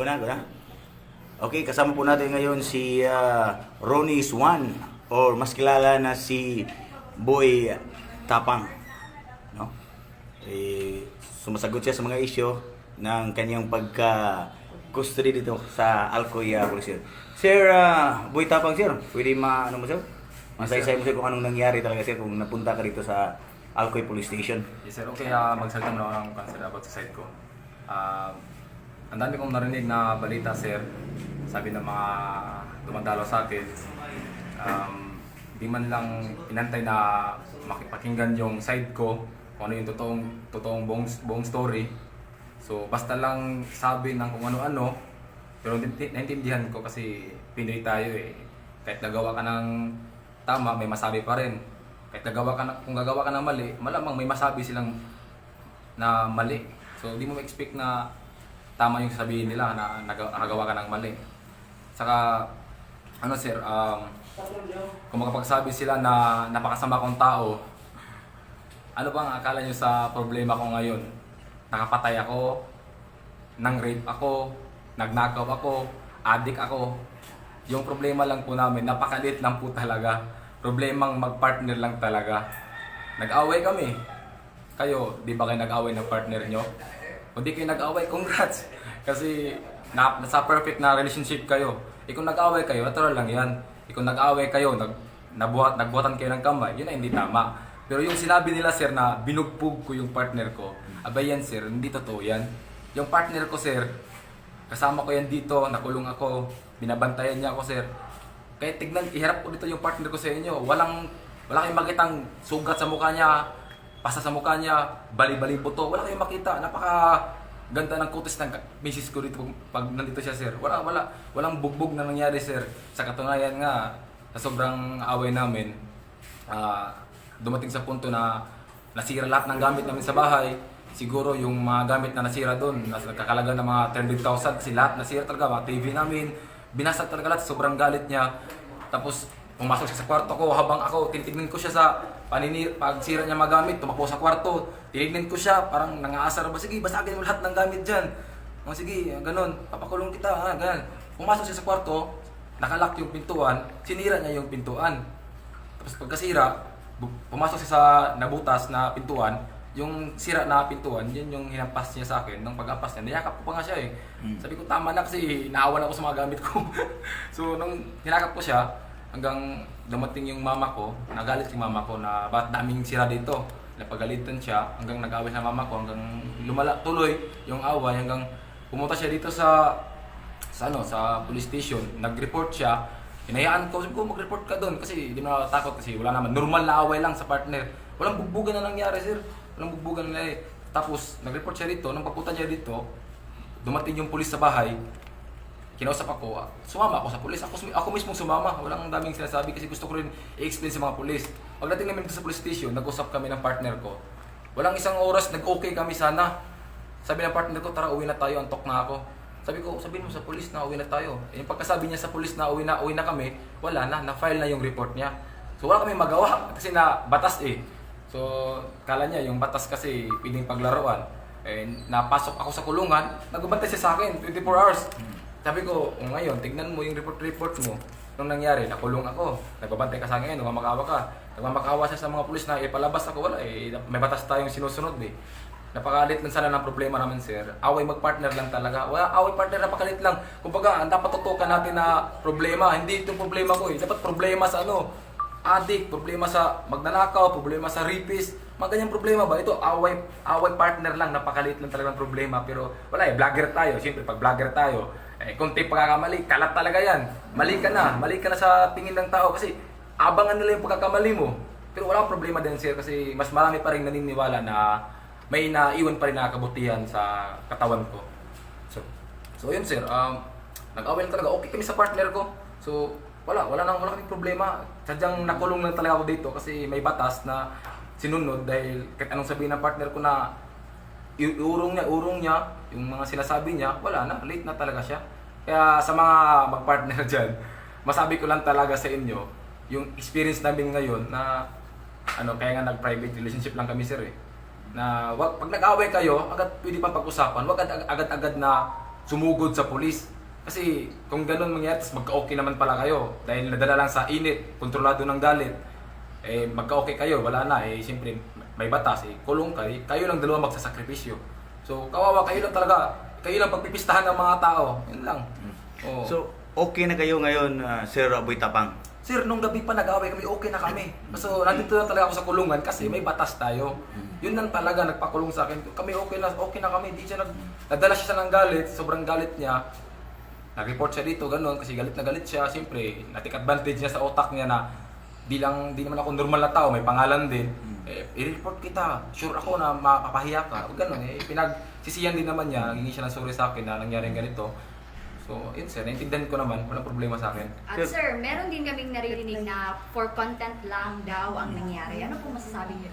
Go na, go na. Okay, kasama po natin ngayon si uh, Ronnie Swan or mas kilala na si Boy Tapang. No? Eh, sumasagot siya sa mga isyo ng kanyang pagka custody dito sa Alcoy uh, Police. Sir uh, Boy Tapang sir, pwede ma ano mo sir? Masaysay mo sir kung anong nangyari talaga sir kung napunta ka dito sa Alcoy Police Station. Yes sir, okay, uh, magsalita muna ako ng concern about sa side ko. Ah, ang dami kong narinig na balita sir, sabi ng mga dumadalo sa akin, um, di man lang inantay na makipakinggan yung side ko, kung ano yung totoong, totoong buong, buong story. So basta lang sabi ng kung ano-ano, pero nainti- naintindihan ko kasi Pinoy tayo eh. Kahit nagawa ka ng tama, may masabi pa rin. Kahit nagawa ka na, kung gagawa ka ng mali, malamang may masabi silang na mali. So, di mo ma-expect na tama yung sabihin nila na nag- ka ng mali. Saka, ano sir, um, kung makapagsabi sila na napakasama kong tao, ano bang akala nyo sa problema ko ngayon? Nakapatay ako, nang rape ako, nagnakaw ako, adik ako. Yung problema lang po namin, napakalit lang po talaga. Problemang magpartner lang talaga. Nag-away kami. Kayo, di ba kayo nag-away ng partner nyo? Kung kayo nag-away, congrats! Kasi na, nasa perfect na relationship kayo. Eh kung nag-away kayo, natural lang yan. Eh kung nag-away kayo, nag, nabuhat, nagbuhatan kayo ng kamay, yun ay hindi tama. Pero yung sinabi nila sir na binugbog ko yung partner ko, abay yan sir, hindi totoo yan. Yung partner ko sir, kasama ko yan dito, nakulong ako, binabantayan niya ako sir. Kaya tignan, iharap ko dito yung partner ko sa inyo. Walang, wala kayong makitang sugat sa mukha niya, pasa sa mukha niya, bali-bali buto. Wala kayong makita. Napaka ganda ng kutis ng misis ko dito pag nandito siya sir. Wala, wala, walang bugbog na nangyari sir. Sa katunayan nga, sa sobrang away namin, ah, dumating sa punto na nasira lahat ng gamit namin sa bahay. Siguro yung mga gamit na nasira doon, nagkakalaga ng mga 300,000 kasi lahat nasira talaga, mga TV namin, binasag talaga lahat, sobrang galit niya. Tapos pumasok siya sa kwarto ko habang ako tinitignan ko siya sa panini pagsira niya magamit, tumakbo sa kwarto. Tinignan ko siya, parang nangaasar ba, sige, basagin mo lahat ng gamit diyan. O sige, ganun, papakulong kita, ha, ganun. Pumasok siya sa kwarto, nakalock yung pintuan, sinira niya yung pintuan. Tapos pagkasira, pumasok siya sa nabutas na pintuan, yung sira na pintuan, yun yung hinampas niya sa akin. Nung pag-ampas niya, niyakap ko pa nga siya eh. Sabi ko, tama na kasi naawan ako sa mga gamit ko. so, nung hinakap ko siya, hanggang dumating yung mama ko, nagalit yung mama ko na ba't daming sira dito. Napagalitan siya, hanggang nag-away sa mama ko, hanggang lumala tuloy yung away, hanggang pumunta siya dito sa sa ano sa police station, nag-report siya. Hinayaan ko, sabi ko mag-report ka doon kasi hindi mo natatakot kasi wala naman. Normal na away lang sa partner. Walang bugbugan na nangyari, sir. Walang bugbugan na nangyari. Tapos, nag-report siya dito. Nung papunta niya dito, dumating yung pulis sa bahay. Kinausap ako, ah, sumama ako sa pulis. Ako, ako mismo sumama. Walang daming sinasabi kasi gusto ko rin i-explain sa mga pulis. Pagdating namin sa police station, nag-usap kami ng partner ko. Walang isang oras, nag-okay kami sana. Sabi ng partner ko, tara uwi na tayo, antok na ako. Sabi ko, sabihin mo sa pulis na uwi na tayo. Eh, yung pagkasabi niya sa pulis na uwi na, uwi na kami, wala na, na-file na yung report niya. So wala kami magawa kasi na batas eh. So kala niya yung batas kasi pwedeng paglaruan. Eh, napasok ako sa kulungan, nagbabantay siya sa akin 24 hours. Sabi ko, "O, ngayon, tignan mo yung report-report mo. Nung nangyari, nakulong ako. Nagbabantay ka sa akin, nagmamakawa ka. Nagmamakawa siya sa mga pulis na ipalabas ako. Wala eh, may batas tayong sinusunod eh. Napakalit lang sana ng problema namin, sir. Away magpartner lang talaga. Wala, away partner, napakalit lang. Kumbaga, ang dapat tutukan natin na problema. Hindi itong problema ko eh. Dapat problema sa ano, adik, problema sa magnanakaw, problema sa rapist. Mga ganyang problema ba? Ito, away, away partner lang. Napakalit lang talaga ng problema. Pero wala eh, vlogger tayo. Siyempre, pag vlogger tayo, eh, konti pagkakamali, kalat talaga yan. Mali ka na. Mali ka na sa tingin ng tao kasi abangan nila yung pagkakamali mo. Pero wala problema din, sir, kasi mas marami pa rin naniniwala na may naiwan pa rin na kabutihan sa katawan ko. So, so yun, sir. Um, nag-away talaga. Okay kami sa partner ko. So, wala. Wala nang wala kaming problema. Sadyang nakulong lang talaga ako dito kasi may batas na sinunod dahil kahit anong sabihin ng partner ko na i- urong niya, urong niya, yung mga sinasabi niya, wala na, late na talaga siya. Kaya sa mga mag-partner dyan, masabi ko lang talaga sa inyo, yung experience namin ngayon na ano, kaya nga nag-private relationship lang kami sir eh. Na wag, pag nag-away kayo, agad pwede pa pag-usapan, wag agad- agad-agad na sumugod sa pulis. Kasi kung ganun mangyari, magka-okay naman pala kayo. Dahil nadala lang sa init, kontrolado ng galit. Eh, magka-okay kayo, wala na. Eh, siyempre, may batas. Eh, kulong kayo. Kayo lang dalawa magsasakripisyo. So, kawawa kayo lang talaga. Kayo lang pagpipistahan ng mga tao. Yun lang. Oo. So, okay na kayo ngayon, ah, Sir Boy Tapang? Sir, nung gabi pa nag-away kami, okay na kami. So, nandito lang talaga ako sa kulungan kasi may batas tayo. Yun lang talaga, nagpakulong sa akin. Kami okay na, okay na kami. Di siya nag, nadala siya ng galit, sobrang galit niya. Nag-report siya dito, ganun, kasi galit na galit siya. Siyempre, natik advantage niya sa otak niya na di lang, di naman ako normal na tao, may pangalan din. Eh, i-report kita. Sure ako na mapapahiya ka. O ganun, eh, pinagsisiyan din naman niya. Naging siya ng sorry sa akin na nangyari ganito. So, yun sir, naintindihan ko naman. Walang problema sa akin. At sir, meron din kaming naririnig na for content lang daw ang nangyari. Ano po masasabi niyo?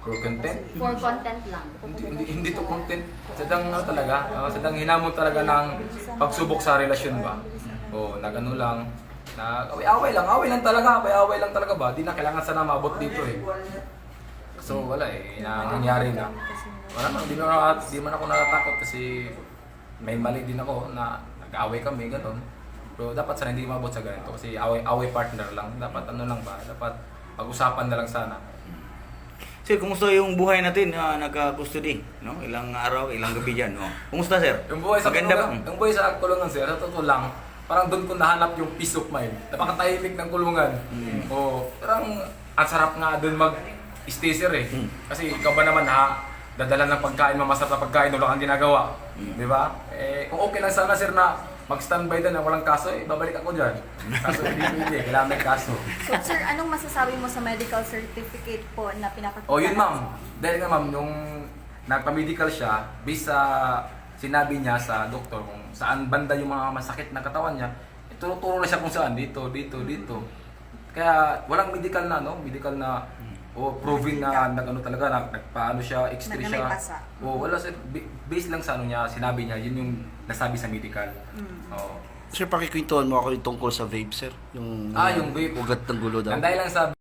For content, For content lang. hindi, hindi, hindi to content. Sadang ano talaga, ah, sadang hinamon talaga ng pagsubok sa relasyon ba. O, nagano lang, na away-away lang, away lang talaga, away-away lang talaga ba? Di na kailangan sana maabot dito eh. So wala eh, na, nangyari na. Wala man, di, na, di man ako natatakot kasi may mali din ako na nag-away kami, gano'n. Pero dapat sana hindi maabot sa ganito kasi away, away partner lang. Dapat ano lang ba, dapat pag-usapan na lang sana. Sir, kumusta yung buhay natin na nagka-custody? No? Ilang araw, ilang gabi dyan. No? Kumusta, sir? Yung buhay sa Maganda kulungan, yung buhay sa kulungan sir, sa totoo lang, parang doon ko nahanap yung peace of mind. Napakatahimik ng kulungan. Mm. Oo, parang ang sarap nga doon mag-stay sir eh. Mm. Kasi ikaw ba naman ha, dadala ng pagkain, mamasarap na pagkain, wala kang ginagawa. Mm. Di ba? Eh, kung okay lang sana sir na mag-standby doon na walang kaso, eh, babalik ako dyan. Kaso hindi pwede, kailangan may kaso. So, sir, anong masasabi mo sa medical certificate po na pinapakita? Oh, yun ma'am. Dahil nga ma'am, nung nagpa-medical siya, based sa sinabi niya sa doktor kung saan banda yung mga masakit na katawan niya, eh, turo-turo na siya kung saan, dito, dito, dito. Kaya walang medical na, no? Medical na o proving na nag-ano talaga, na, nagpaano siya, na siya. O wala sir, Ba- based lang sa ano niya, sinabi niya, yun yung nasabi sa medical. Oo. Sir, pakikwentuhan mo ako yung tungkol sa vape, sir. Yung, Ah, yung vape. Ugat ng gulo daw. Ang dahil lang sa